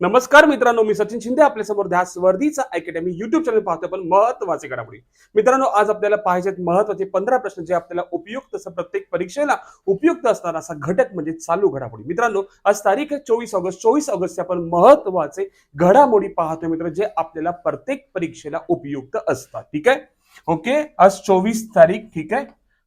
नमस्कार मित्रांनो मी सचिन शिंदे आपल्यासमोर ध्यास वर्धीचा अकॅडमी युट्यूब चॅनल पाहतो पण महत्त्वाचे घडामोडी. मित्रांनो आज आपल्याला पाहिजेत महत्त्वाचे पंधरा प्रश्न जे आपल्याला उपयुक्त असं प्रत्येक परीक्षेला उपयुक्त असणारा असा घटक म्हणजे चालू घडामोडी. मित्रांनो आज तारीख आहे चोवीस ऑगस्ट. चोवीस ऑगस्ट आपण महत्त्वाचे घडामोडी पाहतोय मित्र जे आपल्याला प्रत्येक परीक्षेला उपयुक्त असतात. ठीक आहे? ओके? आज चोवीस तारीख ठीक आहे?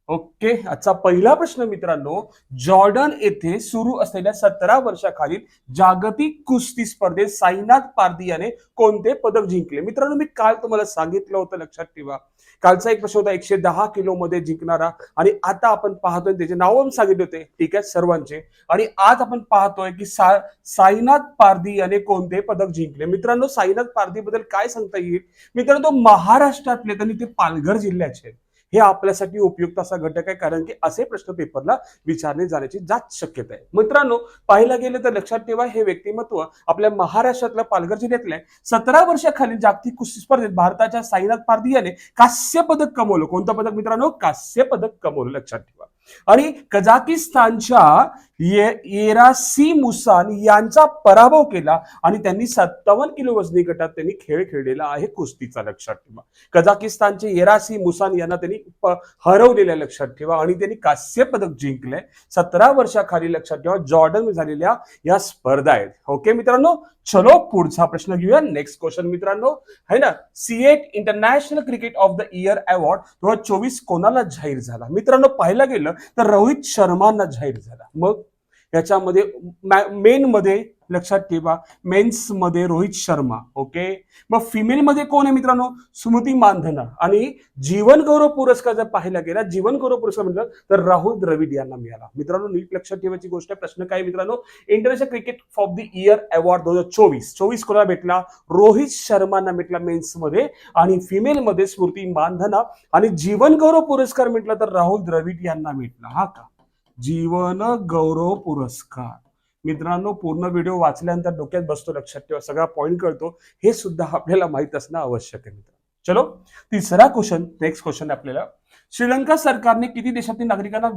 ओके आजचा पहिला प्रश्न मित्रांनो जॉर्डन येथे सुरू असलेल्या सतरा वर्षाखालील जागतिक कुस्ती स्पर्धेत साईनाथ पारदी याने कोणते पदक जिंकले? मित्रांनो मी काल तुम्हाला सांगितलं होतं लक्षात ठेवा. कालचा एक प्रश्न होता एकशे दहा किलो मध्ये जिंकणारा. आणि आता आपण पाहतोय त्याचे नाव पण सांगितले होते. ठीक आहे सर्वांचे. आणि आज आपण पाहतोय की सा साईनाथ पारदी याने कोणते पदक जिंकले? मित्रांनो साईनाथ पारधी बद्दल काय सांगता येईल? मित्रांनो तो महाराष्ट्रातले त्यांनी ते पालघर जिल्ह्याचे आहेत. हे आपल्यासाठी उपयुक्त असा घटक आहे. कारण की असे प्रश्न पेपरला विचारले जाण्याची जास्त शक्यता आहे. मित्रांनो पाहायला गेलं तर लक्षात ठेवा हे व्यक्तिमत्व आपल्या महाराष्ट्रातल्या पालघर जिल्ह्यातलं आहे सतरा वर्षाखालील जागतिक कुस्ती स्पर्धेत भारताच्या साईनाथ पारधी याने कांस्य पदक कमवलं. कोणतं पदक मित्रांनो? कांस्य पदक कमवलं. लक्षात ठेवा. आणि कझाकिस्तानच्या ये- येरासी मुसान यांचा पराभव केला आणि त्यांनी सत्तावन्न किलो वजनी गटात त्यांनी खेळ खेळलेला आहे कुस्तीचा लक्षात ठेवा. कझाकिस्तानचे येरासी मुसान यांना त्यांनी हरवलेल्या लक्षात ठेवा आणि त्यांनी कांस्य पदक जिंकले सतरा वर्षाखाली लक्षात ठेवा जॉर्डन झालेल्या या स्पर्धा आहेत. ओके मित्रांनो? चलो पुढचा प्रश्न घेऊया. नेक्स्ट क्वेश्चन मित्रांनो. है ना? CEAT international cricket of the year award दोन हजार चोवीस कोणाला जाहीर झाला? मित्रांनो पाहायला गेलं तर रोहित शर्मांना जाहीर झाला. मग? याच्यामध्ये मेन मध्ये लक्षात ठेवा. मेन्समध्ये रोहित शर्मा ओके मग फिमेल मध्ये कोण आहे मित्रांनो? स्मृती मानधना. आणि जीवन गौरव पुरस्कार जर पाहायला गेला जीवन गौरव पुरस्कार म्हटलं तर राहुल द्रविड यांना मिळाला. मित्रांनो नीट लक्षात ठेवायची गोष्ट आहे प्रश्न काय मित्रांनो? International cricket of the year award दोन हजार चोवीस. चोवीस कोणाला भेटला? रोहित शर्मांना भेटला मेन्समध्ये. आणि फिमेलमध्ये स्मृती मानधना. आणि जीवन गौरव पुरस्कार म्हटला तर राहुल द्रविड यांना भेटला. हा का? जीवन गौरव पुरस्कार. मित्रांनो पूर्ण व्हिडिओ वाचल्यानंतर डोक्यात बसतो लक्षात ठेवा. सगळा पॉईंट कळतो. हे सुद्धा आपल्याला माहीत असणं आवश्यक आहे मित्र चलो तिसरा क्वेश्चन नेक्स्ट क्वेश्चन आपल्याला. श्रीलंका सरकारने किती देशातील नागरिकांना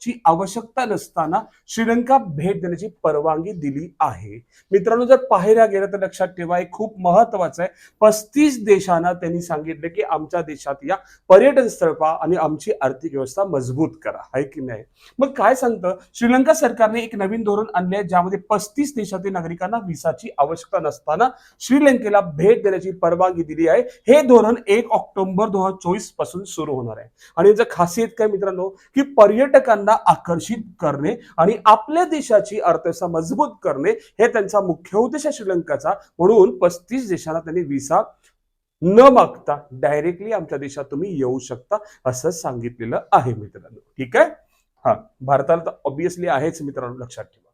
ची आवश्यकता नसताना श्रीलंका भेट देण्याची परवानगी दिली आहे. मित्रांनो जर पाहायला गेलं तर लक्षात ठेवा हे खूप महत्वाचं आहे. पस्तीस देशांना त्यांनी सांगितलं की आमच्या देशात या पर्यटन स्थळ पहा आणि आमची आर्थिक व्यवस्था मजबूत करा. आहे की नाही? मग काय सांगतं? श्रीलंका सरकारने एक नवीन धोरण आणले ज्यामध्ये पस्तीस देशातील नागरिकांना विसाची आवश्यकता नसताना श्रीलंकेला भेट देण्याची परवानगी दिली आहे. हे धोरण एक ऑक्टोबर दोन हजार चोवीसपासून सुरू होणार आहे. आणि याचं खासियत काय मित्रांनो? की पर्यटकांना आकर्षित करणे आणि आपल्या देशाची अर्थव्यवस्था मजबूत करणे हे त्यांचा मुख्य उद्देश आहे श्रीलंकाचा. म्हणून पस्तीस देशांना त्यांनी विसा न मागता डायरेक्टली आमच्या देशात तुम्ही येऊ शकता असं सांगितलेलं आहे मित्रांनो. ठीक आहे? हा भारताला तर ऑब्विसली आहेच मित्रांनो लक्षात ठेवा.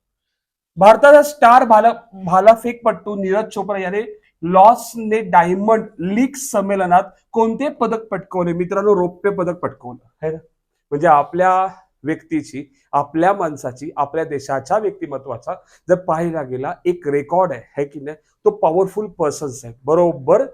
भारताचा स्टार भाला भालाफेकपट्टू नीरज चोप्रा याने लॉसने डायमंड लीग संमेलनात कोणते पदक पटकवले? मित्रांनो रौप्य पदक पटकवलं. है ना? म्हणजे आपल्या व्यक्तीची आपल्या माणसाची आपल्या देशाच्या व्यक्तिमत्वाचा जर पाहायला गेला एक रेकॉर्ड आहे है की नाही? तो पॉवरफुल पर्सन्स आहे बरोबर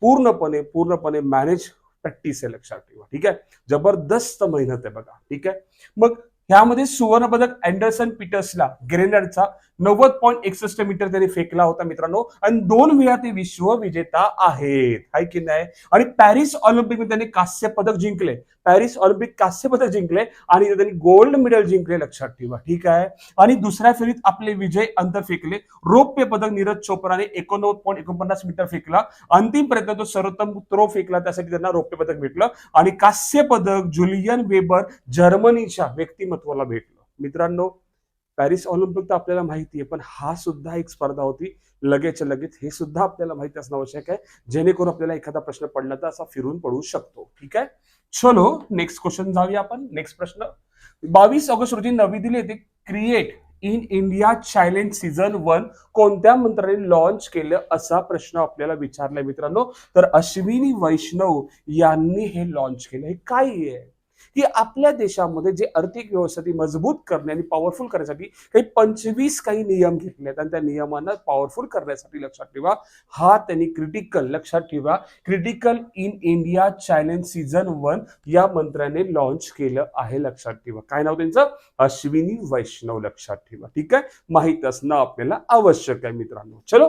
पूर्णपणे पूर्णपणे मॅनेज प्रॅक्टिस आहे लक्षात ठेवा. ठीक आहे? जबरदस्त मेहनत आहे बघा. ठीक आहे? मग ह्यामध्ये सुवर्णपदक अँडरसन पीटर्सला ग्रेनडचा नव्वद पॉईंट एकसष्ट मीटर त्यांनी फेकला होता मित्रांनो. आणि दोन वेळा ते विश्व विजेता आहेत. हाय की नाही? आणि पॅरिस ऑलिम्पिकमध्ये त्यांनी कांस्य पदक जिंकले. पॅरिस ऑलिम्पिक कांस्य पदक जिंकले आणि त्यांनी गोल्ड मेडल जिंकले लक्षात ठेवा. ठीक आहे? आणि दुसऱ्या फेरीत आपले विजय अंतर फेकले. रौप्य पदक नीरज चोप्राने एकोणनव्वद पॉईंट एकोणपन्नास मीटर फेकला. अंतिम प्रयत्न तो सर्वोत्तम थ्रो फेकला त्यासाठी त्यांना रौप्य पदक भेटलं. आणि कांस्य पदक जुलियन वेबर जर्मनीच्या व्यक्तिमत्वाला भेटलं. मित्रांनो पॅरिस ऑलिम्पिक तर आपल्याला माहिती आहे पण हा सुद्धा एक स्पर्धा होती. लगेच लगेच हे सुद्धा आपल्याला माहिती असणं आवश्यक आहे जेणेकरून आपल्याला एखादा प्रश्न पडला तर असा फिरून पडू शकतो. ठीक आहे? चलो नेक्स्ट क्वेश्चन जाऊया आपण. नेक्स्ट प्रश्न. बावीस ऑगस्ट रोजी नवी दिल्ली येथे create in India challenge season one कोणत्या मंत्र्याने लॉन्च केलं असा प्रश्न आपल्याला विचारलाय मित्रांनो? तर अश्विनी वैष्णव यांनी हे लॉन्च केलं. हे काय आहे? की आपल्या देशामध्ये जे आर्थिक व्यवस्था ती मजबूत करणे आणि पॉवरफुल करण्यासाठी काही पंचवीस काही नियम घेतले आहेत. आणि त्या नियमांना पॉवरफुल करण्यासाठी लक्षात ठेवा. हा त्यांनी क्रिटिकल लक्षात ठेवा. Critical in India challenge season one या मंत्र्याने लॉन्च केलं आहे लक्षात ठेवा. काय नाव त्यांचं? अश्विनी वैष्णव लक्षात ठेवा. ठीक आहे? माहीत असणं आपल्याला आवश्यक आहे मित्रांनो. चलो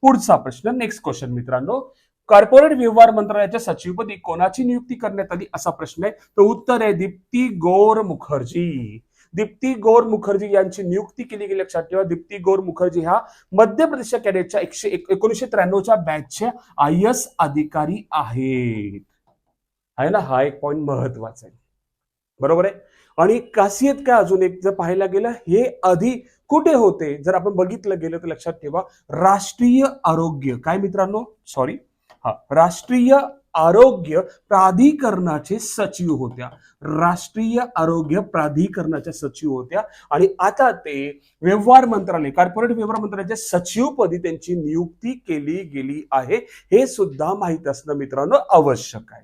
पुढचा प्रश्न नेक्स्ट क्वेश्चन मित्रांनो. कॉर्पोरेट व्यवहार मंत्रालयाच्या सचिवपदी कोणाची नियुक्ती करण्यात आली असा प्रश्न आहे? तो उत्तर आहे दीप्ती गौर मुखर्जी. दीप्ती गौर मुखर्जी यांची नियुक्ती केली गेली लक्षात ठेवा. दीप्ती गौर मुखर्जी ह्या मध्य प्रदेशच्या कॅडेटच्या एकशे एक- एकोणीसशे त्र्याण्णवच्या बॅचचे आय एस अधिकारी आहेत. आहे ना? हा एक पॉइंट महत्त्वाचा आहे. बरोबर आहे? आणि खासियत काय अजून एक? जर पाहायला गेलं हे आधी कुठे होते? जर आपण बघितलं गेलं तर लक्षात ठेवा. राष्ट्रीय आरोग्य. काय मित्रांनो? सॉरी हा राष्ट्रीय आरोग्य प्राधिकरणाचे सचिव होत्या. राष्ट्रीय आरोग्य प्राधिकरणाच्या सचिव होत्या. आणि आता ते व्यवहार मंत्रालय कॉर्पोरेट व्यवहार मंत्रालयाच्या सचिवपदी त्यांची नियुक्ती केली गेली आहे. हे सुद्धा माहीत असणं मित्रांनो आवश्यक आहे.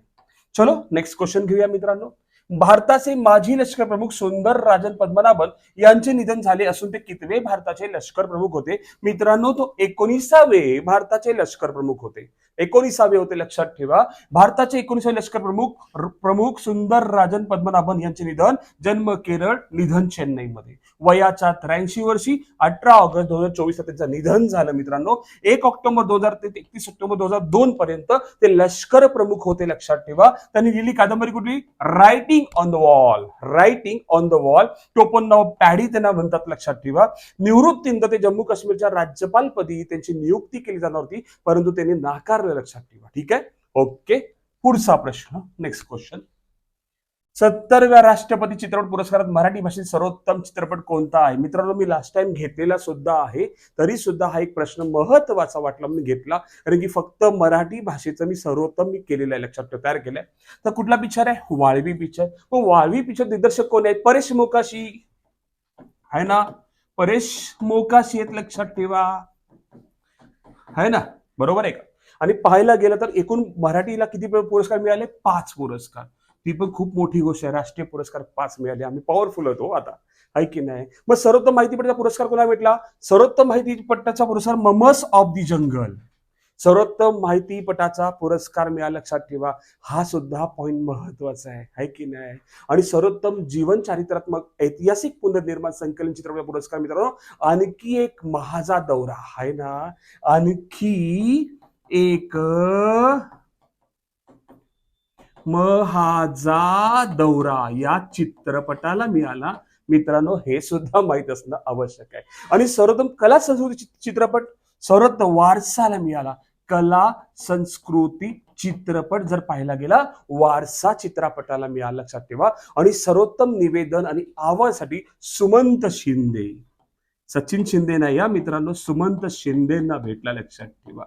चलो नेक्स्ट क्वेश्चन घेऊया मित्रांनो. भारताचे माजी लष्कर प्रमुख सुंदर राजन पद्मनाभन यांचे निधन झाले असून ते कितवे भारताचे लष्कर प्रमुख होते? मित्रांनो तो एकोणीसावे भारताचे लष्कर प्रमुख होते. एकोणीसावे होते लक्षात ठेवा. भारताचे एकोणीसावे लष्कर प्रमुख प्रमुख सुंदर राजन पद्मनाभन यांचे निधन जन्म केरळ निधन चेन्नईमध्ये. वयाच्या त्र्याऐंशी वर्षी अठरा ऑगस्ट दोन हजार चोवीस त्यांचं निधन झालं मित्रांनो. एक ऑक्टोबर दोन हजार ते एकतीस ऑक्टोबर दोन हजार दोन पर्यंत ते लष्कर प्रमुख होते लक्षात ठेवा. त्यांनी लिहिली कादंबरी कुठली? Writing on the wall writing on the wall टोपण नाव पॅडी त्यांना म्हणतात लक्षात ठेवा. निवृत्तीनंतर ते जम्मू काश्मीरच्या राज्यपालपदी त्यांची नियुक्ती केली जाणार होती परंतु त्यांनी नाकारलं लक्षात ठेवा. ठीक आहे? ओके पुढचा प्रश्न नेक्स्ट क्वेश्चन सत्तरव्या राष्ट्रपती चित्रपट पुरस्कारात मराठी भाषेत सर्वोत्तम चित्रपट कोणता आहे? मित्रांनो मी लास्ट टाइम घेतलेला सुद्धा आहे. तरी सुद्धा हा एक प्रश्न महत्त्वाचा वाटला मी घेतला. कारण की फक्त मराठी भाषेचं मी सर्वोत्तम मी केलेलं आहे. लक्षात तयार केलंय. तर कुठला पिक्चर आहे? वाळवी पिक्चर मग वाळवी पिक्चर दिग्दर्शक कोण आहेत? परेश मोकाशी. आहे ना? परेश मोकाशी आहेत लक्षात ठेवा. है ना? बरोबर आहे का? आणि पाहायला गेलं तर एकूण मराठीला किती पुरस्कार मिळाले? पाच पुरस्कार. ती पण खूप मोठी गोष्ट आहे. राष्ट्रीय पुरस्कार पाच मिळाले. आम्ही पॉवरफुल होतो हो आता. आहे की नाही? मग सर्वोत्तम माहितीपटाचा पुरस्कार कोणाला भेटला? सर्वोत्तम माहितीपटाचा पुरस्कार ममस ऑफ दी जंगल. सर्वोत्तम माहितीपटाचा पुरस्कार मिळाला. लक्षात ठेवा. हा सुद्धा पॉईंट महत्त्वाचा आहे. आहे की नाही? आणि सर्वोत्तम जीवन चारित्रात्मक ऐतिहासिक पुनर्निर्माण संकलन चित्रपट पुरस्कार मित्रांनो आणखी एक महाजा दौरा. आहे ना? आणखी एक महाजा दौरा या चित्रपटाला मिळाला. मित्रांनो हे सुद्धा माहीत असणं आवश्यक आहे. आणि सर्वोत्तम कला संस्कृती चित्रपट सर्वोत्तम वारसाला मिळाला. कला संस्कृती चित्रपट जर पाहायला गेला वारसा चित्रपटाला मिळाला लक्षात ठेवा. आणि सर्वोत्तम निवेदन आणि आवाजासाठी सुमंत शिंदे. सचिन शिंदे नाही या मित्रांनो सुमंत शिंदेना भेटला लक्षात ठेवा.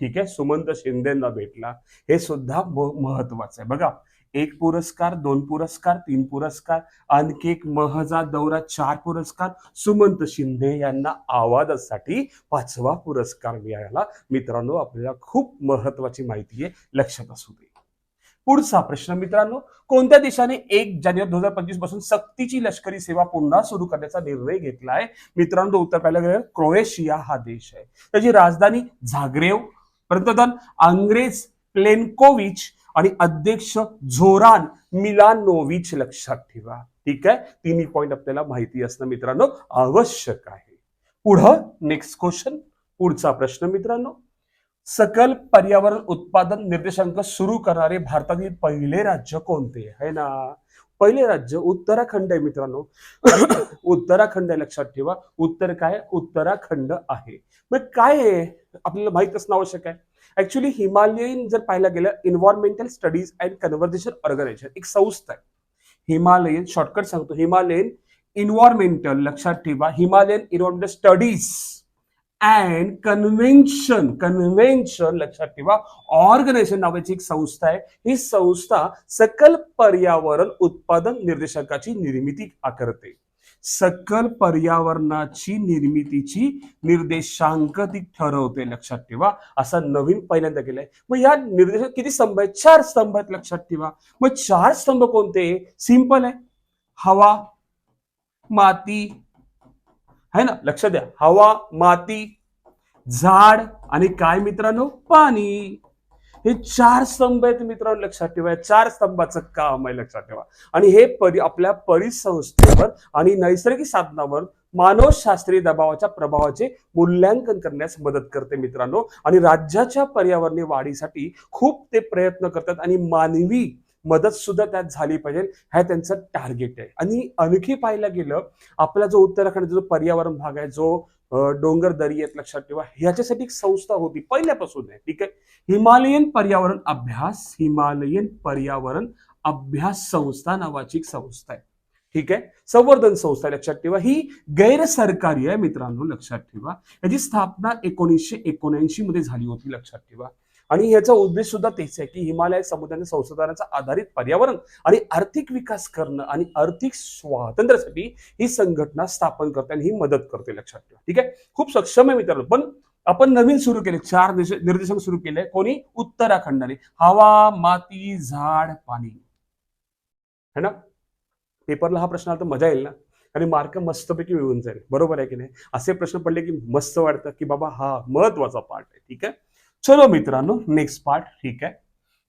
ठीक आहे? सुमंत शिंदेना भेटला. हे सुद्धा महत्वाचं आहे. बघा एक पुरस्कार दोन पुरस्कार तीन पुरस्कार आणखी एक महजा दौरा चार पुरस्कार. सुमंत शिंदे यांना आवाजासाठी पाचवा पुरस्कार मिळाला. मित्रांनो आपल्याला खूप महत्वाची माहिती आहे. लक्षात असू दे. पुढचा प्रश्न मित्रांनो कोणत्या देशाने एक जानेवारी दोन हजार पंचवीसपासून सक्तीची लष्करी सेवा पुन्हा सुरू करण्याचा निर्णय घेतला आहे मित्रांनो उत्तर पाहिलं गेलं क्रोएशिया हा देश आहे. त्याची राजधानी झाग्रेव पंतप्रधान अंग्रेज प्लेनकोविच आणि अध्यक्ष झोरान मिलानोविच लक्षात ठेवा. ठीक आहे? तिन्ही पॉइंट आपल्याला माहिती असणं मित्रांनो आवश्यक आहे. पुढं नेक्स्ट क्वेश्चन पुढचा प्रश्न मित्रांनो. सकल पर्यावरण उत्पादन निर्देशांक सुरू करणारे भारतातील पहिले राज्य कोणते? आहे ना? पहिले राज्य उत्तराखंड आहे मित्रांनो. उत्तराखंड आहे लक्षात ठेवा. उत्तर काय? उत्तराखंड आहे. मग काय आहे? आपल्याला माहीत असणं आवश्यक आहे. ऍक्च्युली हिमालयन जर पाहायला गेलं environmental studies and conversation organisation एक संस्था आहे. हिमालयन शॉर्टकट सांगतो. हिमालयन इन्व्हायरमेंटल लक्षात ठेवा. Himalayan environmental studies and convention convention लक्षात ठेवा ऑर्गनायझेशन नावाची एक संस्था आहे. ही संस्था सकल पर्यावरण उत्पादन निर्देशकाची निर्मिती करते सकल पर्यावरणाची निर्मितीची निर्देशांक ती ठरवते लक्षात ठेवा. असा नवीन पहिल्यांदा केलाय. मग या निर्देशांक किती स्तंभ आहेत? चार स्तंभ आहेत लक्षात ठेवा. मग चार स्तंभ कोणते? सिंपल आहे. हवा माती आहे ना? लक्ष द्या. हवा माती झाड आणि काय मित्रांनो? पाणी. हे चार स्तंभ आहेत मित्रांनो लक्षात ठेवा. चार स्तंभाचं काम आहे लक्षात ठेवा. आणि हे परि आपल्या परिसंस्थेवर आणि नैसर्गिक साधनावर मानवशास्त्रीय दबावाच्या प्रभावाचे मूल्यांकन करण्यास मदत करते मित्रांनो. आणि राज्याच्या पर्यावरणीय वाढीसाठी खूप ते प्रयत्न करतात आणि मानवी मदत सुद्धा त्यात झाली पाहिजे. हे त्यांचं टार्गेट आहे. आणि आणखी पाहायला गेलं आपला जो उत्तराखंडचा जो पर्यावरण भाग आहे जो डोंगर दरी आहेत लक्षात ठेवा ह्याच्यासाठी एक संस्था होती पहिल्यापासून आहे ठीक आहे? हिमालयन पर्यावरण अभ्यास हिमालयन पर्यावरण अभ्यास संस्था नावाची एक संस्था आहे ठीक आहे? संवर्धन संस्था आहे, लक्षात ठेवा. ही गैर सरकारी आहे मित्रांनो लक्षात ठेवा. याची स्थापना एकोणीसशे एकोणऐंशी मध्ये झाली होती लक्षात ठेवा. आणि याचा उद्देश सुद्धा तेच आहे की हिमालय समुद्राच्या संशोधनाचा आधारित पर्यावरण आणि आर्थिक विकास करणं आणि आर्थिक स्वातंत्र्यासाठी ही संघटना स्थापन करते आणि ही मदत करते लक्षात ठेवा. ठीक आहे? खूप सक्षम आहे मित्रांनो. पण आपण नवीन सुरू केले चार निर्देशांक सुरू केले. कोणी? उत्तराखंडाने. हवा माती झाड पाणी. है ना? पेपरला हा प्रश्न आला तर मजा येईल ना? आणि मार्क मस्तपैकी मिळून जाईल. बरोबर आहे की नाही? असे प्रश्न पडले की मस्त वाटतं की बाबा हा महत्त्वाचा पार्ट आहे. ठीक आहे? चलो मित्रांनो नेक्स्ट पार्ट ठीक आहे?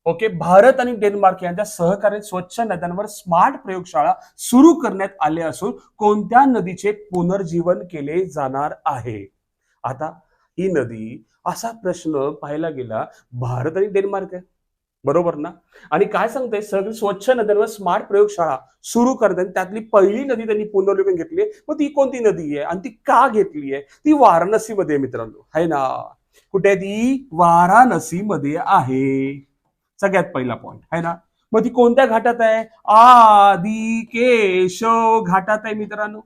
ओके भारत आणि डेन्मार्क यांच्या सहकार्याने स्वच्छ नद्यांवर स्मार्ट प्रयोगशाळा सुरू करण्यात आले असून कोणत्या नदीचे पुनर्जीवन केले जाणार आहे? आता ही नदी असा प्रश्न पाहायला गेला भारत आणि डेन्मार्क आहे. बरोबर ना? आणि काय सांगते सगळी स्वच्छ नद्यांवर स्मार्ट प्रयोगशाळा सुरू करतात त्यातली पहिली नदी त्यांनी पुनर्जीवन घेतली मग ती कोणती नदी आहे? आणि ती का घेतली आहे? ती वाराणसीमध्ये मित्रांनो. आहे ना? कुठे ती? वाराणसीमध्ये आहे. सगळ्यात पहिला पॉइंट आहे ना? मग ती कोणत्या घाटात आहे? आदी केशव घाटात आहे मित्रांनो.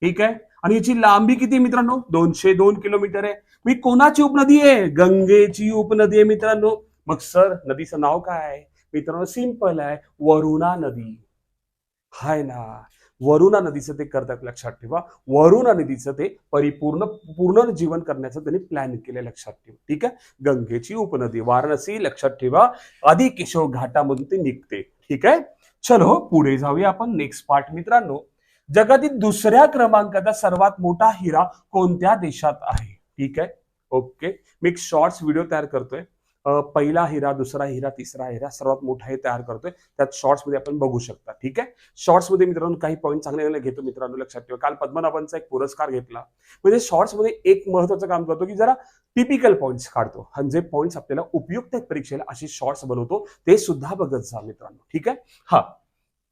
ठीक आहे? आणि याची लांबी किती मित्रांनो? दोनशे दोन किलोमीटर आहे. मी कोणाची उपनदी आहे? गंगेची उपनदी आहे मित्रांनो. मग सर नदीचं नाव काय आहे? मित्रांनो सिंपल आहे. वरुणा नदी. हाय ना? वरुणा नदीचं ते करतात लक्षात ठेवा. वरुणा नदीचं ते परिपूर्ण पूर्ण जीवन करण्याचं त्यांनी प्लॅन केलं लक्षात ठेवा. ठीक आहे? गंगेची उपनदी वाराणसी लक्षात ठेवा. आधी केशव घाटामधून ते निघते. ठीक आहे? चलो पुढे जाऊया आपण. नेक्स्ट पार्ट मित्रांनो. जगातील दुसऱ्या क्रमांकाचा सर्वात मोठा हिरा कोणत्या देशात आहे? ठीक आहे? ओके मी एक शॉर्ट्स व्हिडिओ तयार करतोय. पहिला हिरा दुसरा हिरा तिसरा हिरा सर्वात मोठा हे तयार करतोय. त्यात शॉर्ट्समध्ये आपण बघू शकता ठीक आहे? शॉर्ट्समध्ये मित्रांनो काही पॉईंट चांगले चांगले घेतो मित्रांनो लक्षात ठेवा. काल पद्मनाभांचा एक पुरस्कार घेतला. म्हणजे शॉर्ट्समध्ये एक महत्वाचं काम करतो की जरा टिपिकल पॉईंट्स काढतो. आणि जे पॉईंट्स आपल्याला उपयुक्त आहेत परीक्षेला असे शॉर्ट्स बनवतो ते सुद्धा बघत जा मित्रांनो ठीक आहे? हा.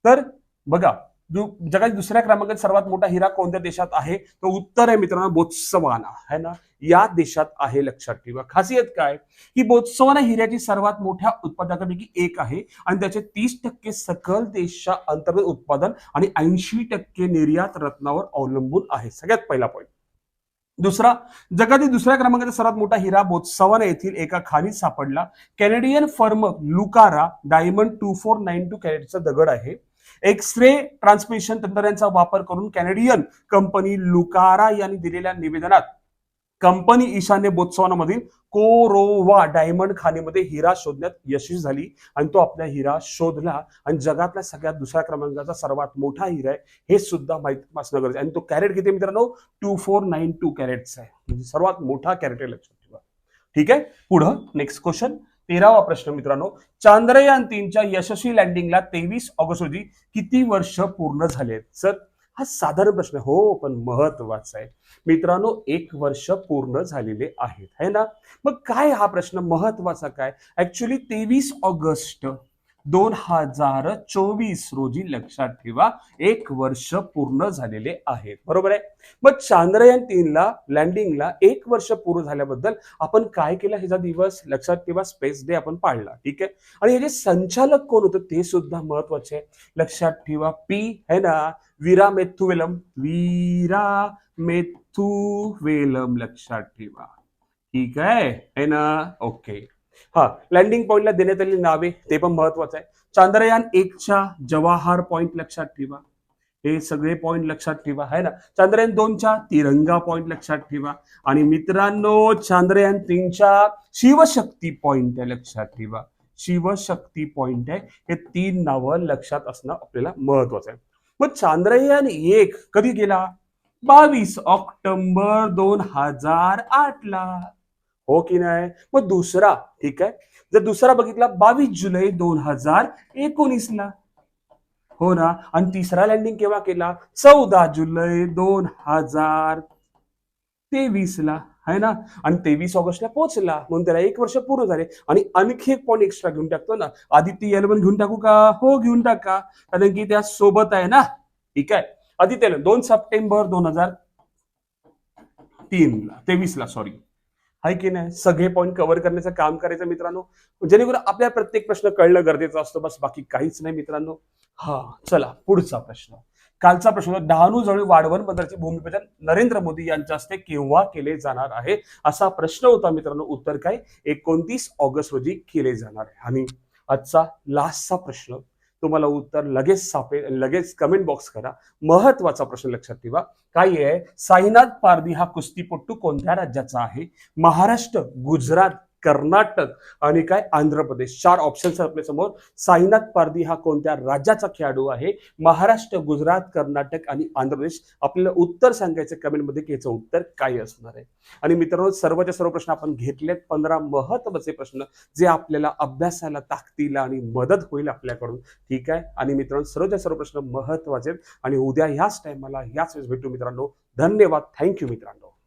तर बघा दु- दुसऱ्या क्रमांकात सर्वात मोठा हिरा कोणत्या देशात आहे? तो उत्तर आहे मित्रांनो बोत्सवाना. है ना? या देशात आहे लक्षात ठेवा. खासियत काय? की बोत्सवाना हिऱ्याची सर्वात मोठ्या उत्पादकापैकी एक आहे आणि त्याचे तीस टक्के सकल देशा अंतर्गत उत्पादन आणि ऐंशी टक्के निर्यात रत्नावर अवलंबून आहे. सगळ्यात पहिला पॉईंट दुसरा जगातील दुसऱ्या क्रमांकाचा सर्वात मोठा हिरा बोत्सवाना येथील एका खाणीत सापडला. Canadian firm Lucara diamond two four nine two कॅरेटचा दगड आहे. एक्स रे ट्रान्समिशन तंत्रज्ञांचा वापर करून कॅनेडियन कंपनी लुकारा यांनी दिलेल्या निवेदनात कंपनी ईशान्य बोत्सवानामधील कोरोवा डायमंड खाणीमध्ये हिरा शोधण्यात यशस्वी झाली आणि तो आपला हिरा शोधला आणि जगातल्या सगळ्यात दुसऱ्या क्रमांकाचा सर्वात मोठा हिरा आहे हे सुद्धा माहिती असणं गरजेचं आहे. आणि तो कॅरेट किती मित्रांनो? टू फोर नाईन टू कॅरेटचा आहे. म्हणजे सर्वात मोठा कॅरेट आहे लक्षात ठेवा. ठीक आहे? पुढं नेक्स्ट क्वेश्चन तेरावा प्रश्न मित्रांनो चांद्रयान तीनच्या यशस्वी लँडिंगला तेवीस ऑगस्ट रोजी किती वर्ष पूर्ण झाले आहेत? सर हा साधारण प्रश्न हो पण महत्त्वाचा आहे. मित्रांनो एक वर्ष पूर्ण झालेले आहेत है ना? मग काय हा प्रश्न महत्त्वाचा काय? ऍक्च्युली तेवीस ऑगस्ट दोन हजार चोवीस रोजी लक्षात ठेवा एक वर्ष पूर्ण झालेले आहेत बरोबर आहे? मग चांद्रयान तीनला लँडिंगला एक वर्ष पूर्ण झाल्याबद्दल आपण काय केलं ह्याचा दिवस? लक्षात ठेवा स्पेस डे आपण पाळला. ठीक आहे? आणि हे जे संचालक कोण होतं ते सुद्धा महत्त्वाचे आहे. लक्षात ठेवा पी है ना? वीरा मेथुवेलम वीरा मेथुवेलम लक्षात ठेवा. ठीक आहे? है ना? ओके. हा लँडिंग पॉईंटला देण्यात आलेली नावे ते पण महत्वाचं आहे. चांद्रयान एकच्या जवाहर पॉईंट लक्षात ठेवा. हे सगळे पॉईंट लक्षात ठेवा आहे ना? चांद्रयान दोनच्या तिरंगा पॉईंट लक्षात ठेवा. आणि मित्रांनो चांद्रयान तीनच्या शिवशक्ती पॉईंट आहे लक्षात ठेवा. शिवशक्ती पॉईंट आहे. हे तीन नावं लक्षात असणं आपल्याला महत्वाचं आहे. मग चांद्रयान एक कधी गेला? बावीस ऑक्टोबर दोन हजार आठ ला हो की नाही? मग दुसरा ठीक आहे? जर दुसरा बघितला बावीस जुलै दोन हजार एकोणीस ला हो ना? आणि तिसरा लँडिंग केव्हा केला? चौदा जुलै दोन हजार तेवीस ला आहे ना? आणि तेवीस ऑगस्टला पोहोचला. म्हणून त्याला एक वर्ष पूर्ण झाले. आणि आणखी एक पॉईंट एक्स्ट्रा घेऊन टाकतो ना? आदित्य एल घेऊन टाकू का? हो घेऊन टाका. कारण की त्या सोबत आहे ना? ठीक आहे? आदित्य दोन सप्टेंबर दोन हजार तीन ला तेवीस ला सॉरी हाय की नाही? सगळे पॉईंट कव्हर करण्याचं काम करायचं मित्रांनो. जेणेकरून आपल्या प्रत्येक प्रश्न कळणं गरजेचं असतं. बस बाकी काहीच नाही मित्रांनो. हा चला पुढचा प्रश्न. कालचा प्रश्न होता, डहाणू जवळ वाढवण बंदरचे भूमिपूजन नरेंद्र मोदी यांच्या हस्ते केव्हा केले जाणार आहे? असा प्रश्न होता मित्रांनो. उत्तर काय? एकोणतीस ऑगस्ट रोजी केले जाणार आहे. आणि आजचा लास्टचा प्रश्न तुम्हाला उत्तर लगेच सापे लगेच कमेंट बॉक्स करा. महत्त्वाचा प्रश्न लक्षात ठेवा. काय आहे? साईनाथ पारधी हा कुस्तीपट्टू कोणत्या राज्याचा आहे? महाराष्ट्र गुजरात कर्नाटक आणि काय आंध्र प्रदेश. चार ऑप्शन्स आपल्यासमोर. साईनाथ पारधी हा कोणत्या राज्याचा खेळाडू आहे? महाराष्ट्र गुजरात कर्नाटक आणि आंध्र प्रदेश. आपल्याला उत्तर सांगायचं कमेंटमध्ये की याचं उत्तर काय असणार आहे? आणि मित्रांनो सर्वच्या सर्व प्रश्न आपण घेतलेत. पंधरा महत्त्वाचे प्रश्न जे आपल्याला अभ्यासाला ताकदीला आणि मदत होईल आपल्याकडून. ठीक आहे? आणि मित्रांनो सर्वच्या सर्व प्रश्न महत्त्वाचे आहेत. आणि उद्या ह्याच टायमाला ह्याच वेळेस भेटू मित्रांनो. धन्यवाद. थँक्यू मित्रांनो.